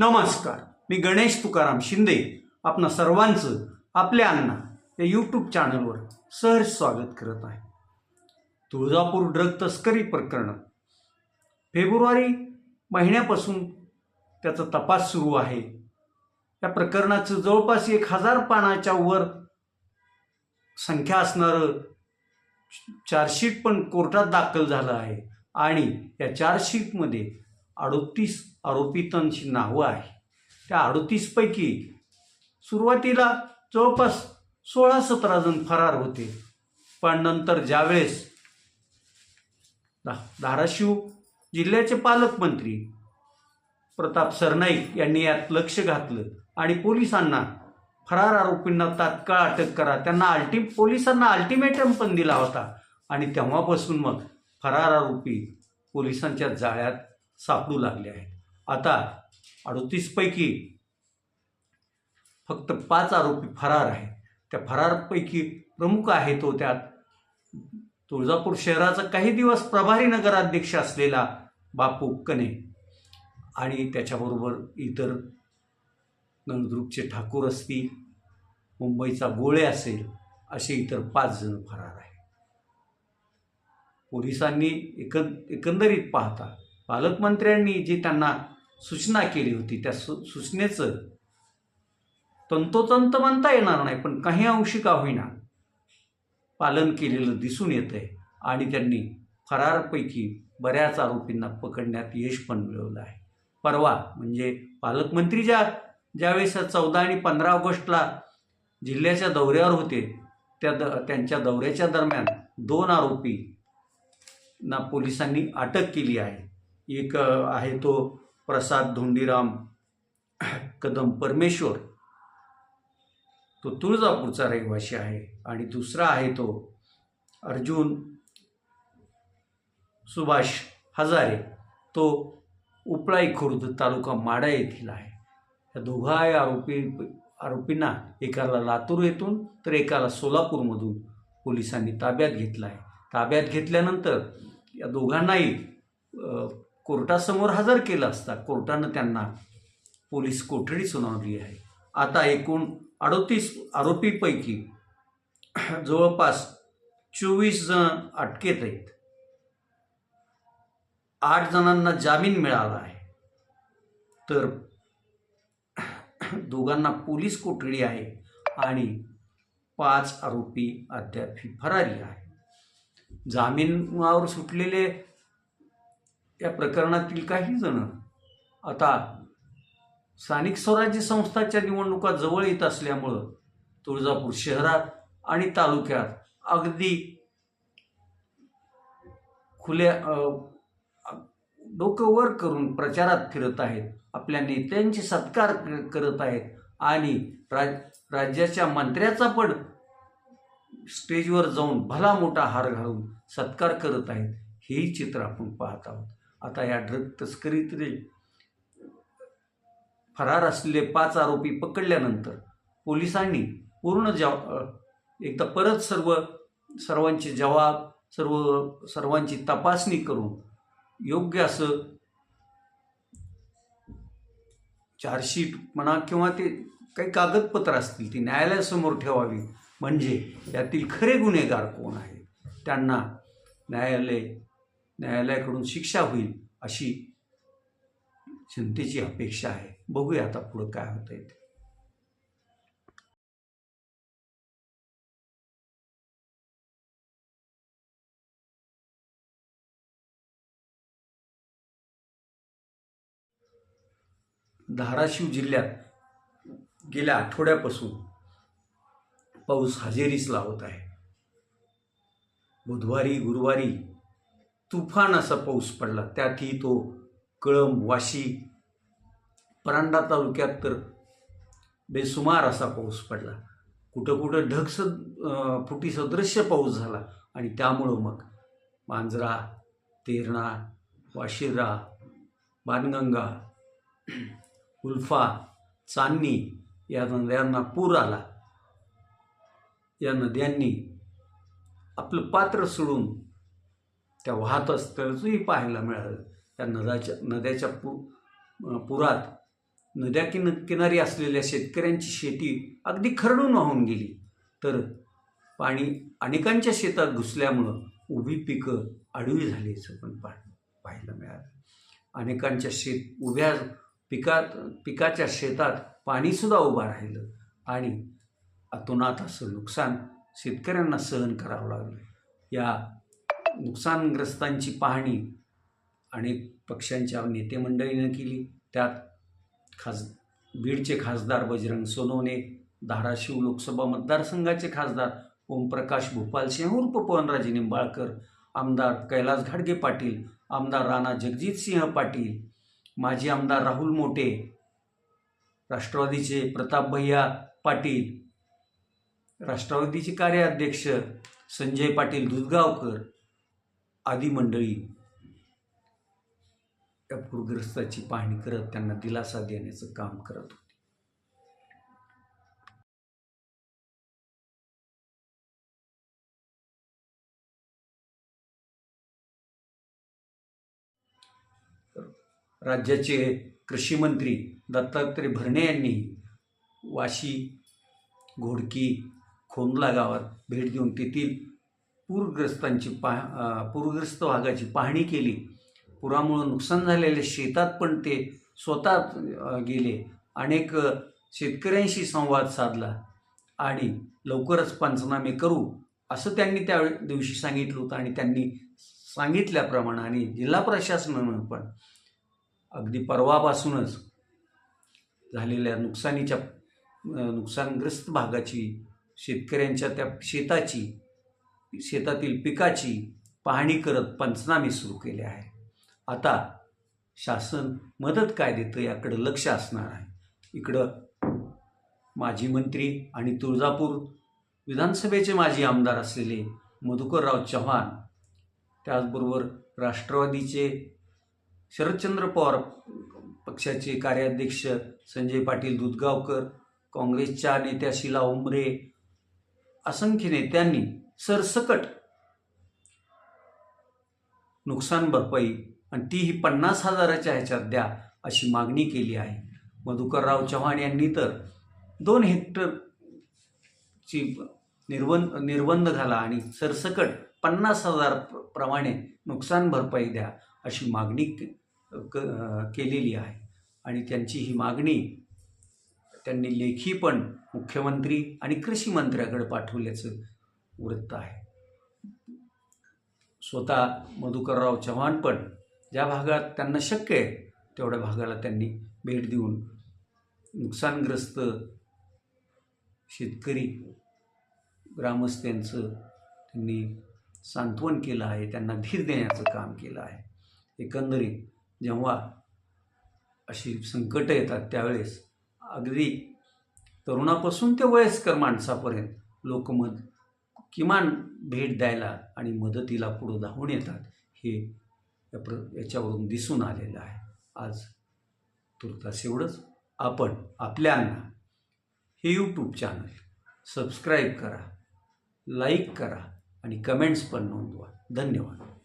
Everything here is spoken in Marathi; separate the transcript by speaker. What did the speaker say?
Speaker 1: नमस्कार. मी गणेश तुकाराम शिंदे. आपणा सर्वांचं आपल्या अण्णा या यूट्यूब चॅनलवर सहर्ष स्वागत करत आहे. तुळजापूर ड्रग तस्करी प्रकरण. फेब्रुवारी महिन्यापासून त्याचा तपास सुरू आहे. या प्रकरणाचं जवळपास एक हजार पानाच्या वर संख्या असणारं चार्जशीट पण कोर्टात दाखल झालं आहे. आणि या चार्जशीटमध्ये अडोतीस आरोपितांची नावं आहे. त्या अडतीसपैकी सुरुवातीला जवळपास सोळा सतरा जण फरार होते. पण नंतर ज्यावेळेस दा धाराशिव जिल्ह्याचे पालकमंत्री प्रताप सरनाईक यांनी यात लक्ष घातलं आणि पोलिसांना फरार आरोपींना तात्काळ अटक करा त्यांना अल्टी पोलिसांना अल्टिमेटम पण दिला होता. आणि तेव्हापासून मग फरार आरोपी पोलिसांच्या जाळ्यात सापडू लागले आहेत. आता अडतीसपैकी फक्त पाच आरोपी फरार आहेत. त्या फरारपैकी प्रमुख आहे तो त्यात. तुळजापूर शहराचा काही दिवस प्रभारी नगराध्यक्ष असलेला बापू कने आणि त्याच्याबरोबर इतर नळदुर्गचे ठाकूर असतील मुंबईचा गोळे असेल असे इतर पाच जण फरार आहे पोलिसांनी एकंद एकंदरीत पाहता पालकमंत्र्यांनी जी त्यांना सूचना केली होती. त्या सु सूचनेचं तंतोतंत म्हणता येणार नाही पण काही अंशी का होईना पालन केलेलं दिसून येतं आहे आणि त्यांनी फरारपैकी बऱ्याच आरोपींना पकडण्यात यश पण मिळवलं आहे. परवा म्हणजे पालकमंत्री ज्या ज्यावेळेस चौदा आणि पंधरा ऑगस्टला जिल्ह्याच्या दौऱ्यावर होते त्या द त्यांच्या दौऱ्याच्या दरम्यान दोन आरोपी ना पोलिसांनी अटक केली आहे. एक आहे तो प्रसाद धोंडीराम कदम परमेश्वर. तो तुळजापूरचा रहिवासी आहे आणि दुसरा आहे तो अर्जुन सुभाष हजारे. तो उपळाई खुर्द तालुका माडा येथील आहे. या दोघा आरोपी आरोपींना एकाला लातूर येथून तर एकाला सोलापूरमधून पोलिसांनी ताब्यात घेतला आहे. ताब्यात घेतल्यानंतर या दोघांनाही कोर्टासमोर हजर केलं असता कोर्टानं त्यांना पोलीस कोठडी सुनावली आहे. आता एकूण अडोतीस आरोपीपैकी जवळपास चोवीस जण अटकेत आहेत. आठ जणांना जामीन मिळाला आहे. तर दोघांना पोलीस कोठडी आहे आणि पाच आरोपी अद्याप फरारी आहे जामीनावर सुटलेले या प्रकरणातील काही जण आता स्थानिक स्वराज्य संस्थाच्या निवडणुका जवळ येत असल्यामुळं तुळजापूर शहरात आणि तालुक्यात अगदी खुल्या डोकं वर करून प्रचारात फिरत आहेत. आपल्या नेत्यांचे सत्कार करत आहेत. आणि राज राज्याच्या मंत्र्याचा पण स्टेजवर जाऊन भला मोठा हार घालून सत्कार करत आहेत. हेही चित्र आपण पाहत आहोत. आता या ड्रग तस्करीतले फरार असलेले पाच आरोपी पकडल्यानंतर पोलिसांनी पूर्ण जव एकदा परत सर्व सर्वांचे जवाब सर्व सर्वांची तपासणी करून योग्य असं चार्जशीट म्हणा किंवा ते काही कागदपत्र असतील ती न्यायालयासमोर ठेवावी. म्हणजे यातील खरे गुन्हेगार कोण आहेत? त्यांना न्यायालय न्यायालयाकडून शिक्षा होईल अशी जनतेची अपेक्षा आहे. बघूया आता पुढं काय होतं आहे धाराशिव जिल्ह्यात गेल्या आठवड्यापासून पाऊस हजेरीस लावत आहे. बुधवारी गुरुवारी तुफान असा पाऊस पडला. त्यातही तो कळंब वाशी परांडा तालुक्यात तर बेसुमार असा पाऊस पडला. कुठं कुठं ढगस फुटी सदृश्य पाऊस झाला आणि त्यामुळं मग मांजरा तेरणा वाशिरा बाणगंगा उल्फा चांदणी या नद्यांना पूर आला. या नद्यांनी आपलं पात्र सोडून त्या वाहत असल्याचंही पाहायला मिळालं. त्या नद्याच्या नद्याच्या पु पुरात नद्या किन किनारी असलेल्या शेतकऱ्यांची शेती अगदी खरडून वाहून गेली. तर पाणी अनेकांच्या शेतात घुसल्यामुळं उभी पिकं आडवी झाल्याचं पण पा पाहायला मिळालं. अनेकांच्या शेत उभ्या पिकात पिकाच्या शेतात पाणीसुद्धा उभं राहिलं आणि अतोनात असं नुकसान शेतकऱ्यांना सहन करावं लागलं. या नुकसानग्रस्तांची पाहणी अनेक पक्षांच्या नेते मंडळीनं केली. त्यात खास बीडचे खासदार बजरंग सोनवणे धाराशिव लोकसभा मतदारसंघाचे खासदार ओमप्रकाश भोपालसिंह उर्फ पवनराजे निंबाळकर आमदार कैलास घाडगे पाटील आमदार राणा जगजितसिंह पाटील माजी आमदार राहुल मोटे राष्ट्रवादीचे प्रताप भैया पाटील राष्ट्रवादीचे कार्याध्यक्ष संजय पाटील दुधगावकर आदी मंडळी या पूरग्रस्ताची पाहणी करत त्यांना दिलासा देण्याचं काम करत होते. राज्याचे कृषी मंत्री दत्तात्रय भरणे यांनी वाशी घोडकी खोंदला गावात भेट देऊन तेथील पूरग्रस्तांची पाह पूरग्रस्त भागाची पाहणी केली. पुरामुळं नुकसान झालेल्या शेतात पण ते स्वतः गेले. अनेक शेतकऱ्यांशी संवाद साधला. आणि लवकरच पंचनामे करू असं त्यांनी त्या दिवशी सांगितलं होतं आणि त्यांनी सांगितल्याप्रमाणे आणि जिल्हा प्रशासनानं पण अगदी परवापासूनच झालेल्या नुकसानीच्या नुकसानग्रस्त भागाची शेतकऱ्यांच्या त्या शेताची शेतातील पिकाची पाहणी करत पंचनामे सुरू केले आहे आता शासन मदत काय देतं याकडं लक्ष असणार आहे. इकडं माजी मंत्री आणि तुळजापूर विधानसभेचे माजी आमदार असलेले मधुकरराव चव्हाण त्याचबरोबर राष्ट्रवादीचे शरदचंद्र पवार पक्षाचे कार्याध्यक्ष संजय पाटील दुधगावकर काँग्रेसच्या नेत्या शिला उमरे असंख्य नेत्यांनी सरसकट नुकसान भरपाई आणि तीही पन्नास हजाराच्या ह्याच्यात द्या अशी मागणी केली आहे. मधुकरराव चव्हाण यांनी तर दोन हेक्टरची निर्बंध निर्बंध घाला आणि सरसकट पन्नास हजार प्रमाणे नुकसान भरपाई द्या अशी मागणी क केलेली आहे. आणि त्यांची ही मागणी त्यांनी लेखी पण मुख्यमंत्री आणि कृषी मंत्र्याकडे पाठवल्याचं वृत्त आहे. स्वतः मधुकरराव चव्हाण पण ज्या भागात त्यांना शक्य आहे तेवढ्या भागाला त्यांनी भेट देऊन नुकसानग्रस्त शेतकरी ग्रामस्थांचं त्यांनी सांत्वन केलं आहे त्यांना धीर देण्याचं काम केलं आहे. एकंदरीत जेव्हा अशी संकटं येतात त्यावेळेस अगदी तरुणापासून ते वयस्कर माणसापर्यंत लोक मद किमान भेट द्यायला आणि मदतीला पुढं धावून येतात हे या प्र याच्यावरून दिसून आलेलं आहे. आज तुर्तास एवढंच. आपण आपल्यांना हे यूट्यूब चॅनल सबस्क्राईब करा लाईक करा आणि कमेंट्स पण नोंदवा. धन्यवाद.